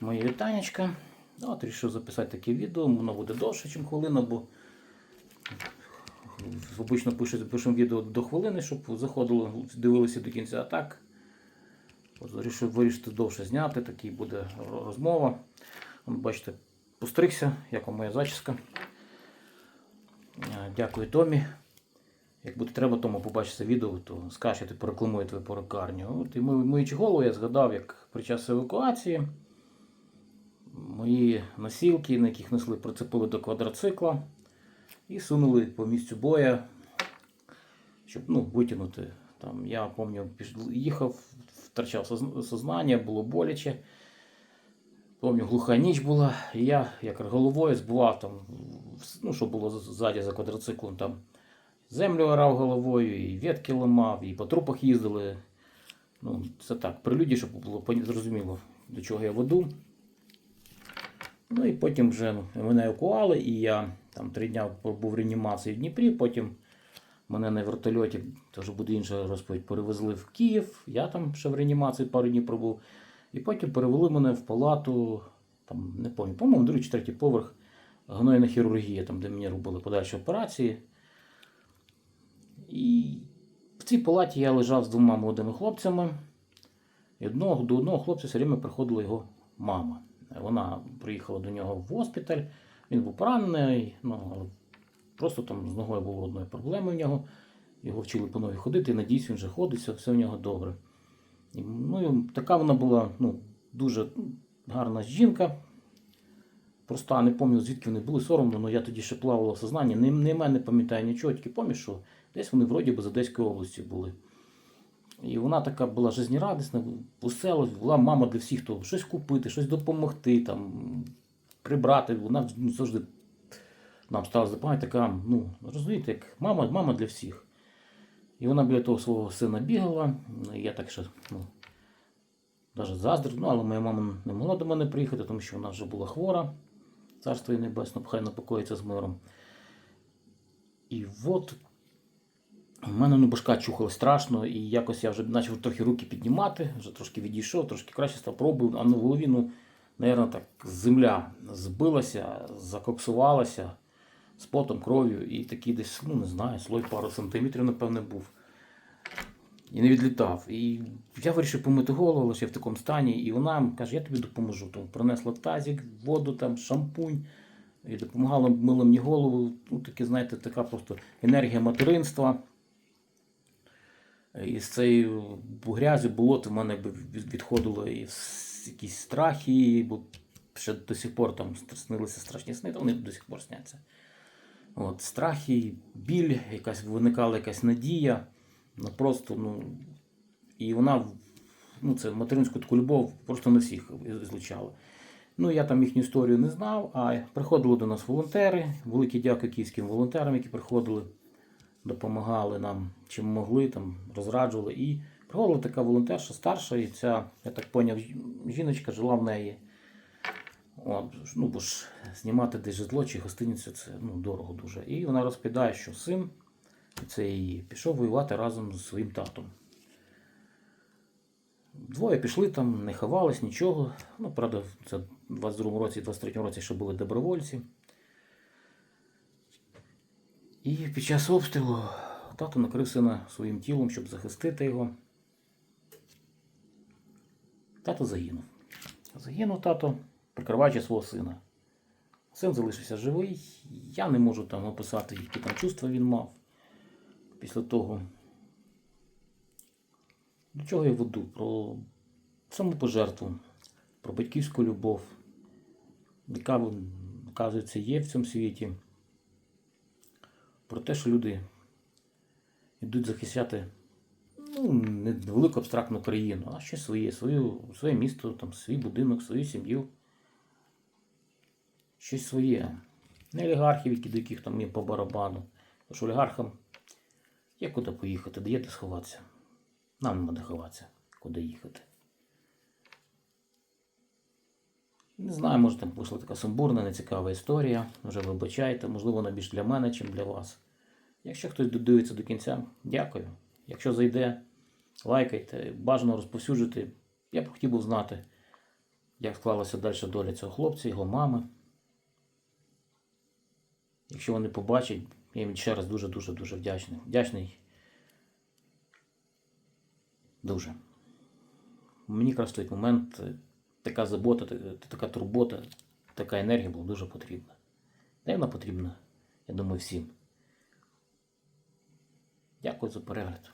Моє вітанечка. От вирішив записати таке відео, воно буде довше, ніж хвилина, бо обично пишемо відео до хвилини, щоб заходило, дивилися до кінця. А так, от вирішив вирішити довше зняти, такий буде розмова. Бачите, постригся, як вам моя зачіска. Е, Дякую Томі. Як буде треба, тому побачиться відео, то скаже, я ти порекламую твою перукарню. От і ми- миючи голову, я згадав, як під час евакуації мої носілки, на яких несли, прицепили до квадроцикла і сунули по місцю боя, щоб ну, витягнути. Там, я пам'ятаю, їхав, втрачав сознання, було боляче. Пам'ятаю, глуха ніч була, і я як головою збивав там, ну, що було ззаді за квадроциклом, там землю орав головою, і ветки ламав, і по трупах їздили. Ну, це так, прелюдія, щоб було зрозуміло, до чого я веду. Ну і потім вже ну, мене евакуали, і я там три дня був в реанімації в Дніпрі, потім мене на вертольоті, вже буде інша розповідь, перевезли в Київ, я там ще в реанімації пару днів пробув. І потім перевели мене в палату, там, не пам'ятаю, по-моєму, другий чи третій поверх, гнойна хірургія, там, де мені робили подальші операції. І в цій палаті я лежав з двома молодими хлопцями. І одного, до одного хлопця все время приходила його мама. Вона приїхала до нього в госпіталь, він був поранений, ну, просто там з ногою було одної проблеми в нього. Його вчили по нові ходити, і надіюсь, він вже ходить, все, в нього добре. І, ну, і така вона була ну, дуже гарна жінка. Проста, не пам'ятаю, звідки вони були соромно, але я тоді ще плавала в сознанні. Не, не мене пам'ятаю нічого, тільки пам'ятаю, що десь вони вроді би з Одеської області були. І вона така була жизнерадісна, весела, була мама для всіх, хто щось купити, щось допомогти, там, прибрати. Вона ну, завжди нам стала запам'ятати така, ну, розумієте, як мама, мама для всіх. І вона біля того свого сина бігала. І я так ще, ну, навіть заздрив, ну, але моя мама не могла до мене приїхати, тому що вона вже була хвора. Царство їй небесно, хай напокоїться з миром. І от у мене ну, башка чухала страшно, і якось я вже почав трохи руки піднімати, вже трошки відійшов, трошки краще став пробую, а на голові, ну, наверное, так земля збилася, закоксувалася з потом, кров'ю, і такий десь, ну не знаю, слой пару сантиметрів, напевне, був. І не відлітав. І я вирішив помити голову, лише в такому стані, і вона каже, я тобі допоможу. Тому принесла тазик, воду, там, шампунь, і допомагала мила мені голову. Ну, таке, знаєте, така просто енергія материнства. І з цієї грязі болото в мене відходило і якісь страхи, бо ще до сих пор там снилися страшні сни, та вони до сих пор сняться. От, страхи, біль, якась виникала якась надія. Ну просто, ну. І вона, ну, це материнську таку любов просто на всіх злучала. Ну, я там їхню історію не знав, а приходили до нас волонтери. Велике дякую київським волонтерам, які приходили, допомагали нам, чим могли, там, розраджували. І приходила така волонтерша старша, і ця, я так поняв, жіночка жила в неї. От, ну, бо ж знімати десь житло чи гостиницю це ну, дорого дуже. І вона розповідає, що син це пішов воювати разом з своїм татом. Двоє пішли там, не ховались, нічого. Ну, правда, це в 22-му році і 23-му році ще були добровольці. І під час обстрілу тато накрив сина своїм тілом, щоб захистити його. Тато загинув. Загинув тато, прикриваючи свого сина. Син залишився живий. Я не можу там описати, які там чувства він мав після того. До чого я веду? Про самопожертву, про батьківську любов, яка, оказується, є в цьому світі. Про те, що люди йдуть захищати ну, не велику абстрактну країну, а щось своє, свою, своє місто, там, свій будинок, свою сім'ю. Щось своє. Не олігархів, які до яких там є по барабану. Тому що олігархам є куди поїхати, де є де сховатися. Нам нема де ховатися, куди їхати. Не знаю, може там вийшла така сумбурна, нецікава історія. Вже вибачайте, можливо, вона більш для мене, ніж для вас. Якщо хтось додивиться до кінця, дякую. Якщо зайде, лайкайте, бажано розповсюджуйте. Я б хотів би знати, як склалася далі доля цього хлопця, його мами. Якщо вони побачать, я їм ще раз дуже-дуже дуже вдячний. Вдячний. Дуже. Мені якраз той момент така забота, така турбота, така енергія була дуже потрібна. Та вона потрібна, я думаю, всім. Дякую за перегляд.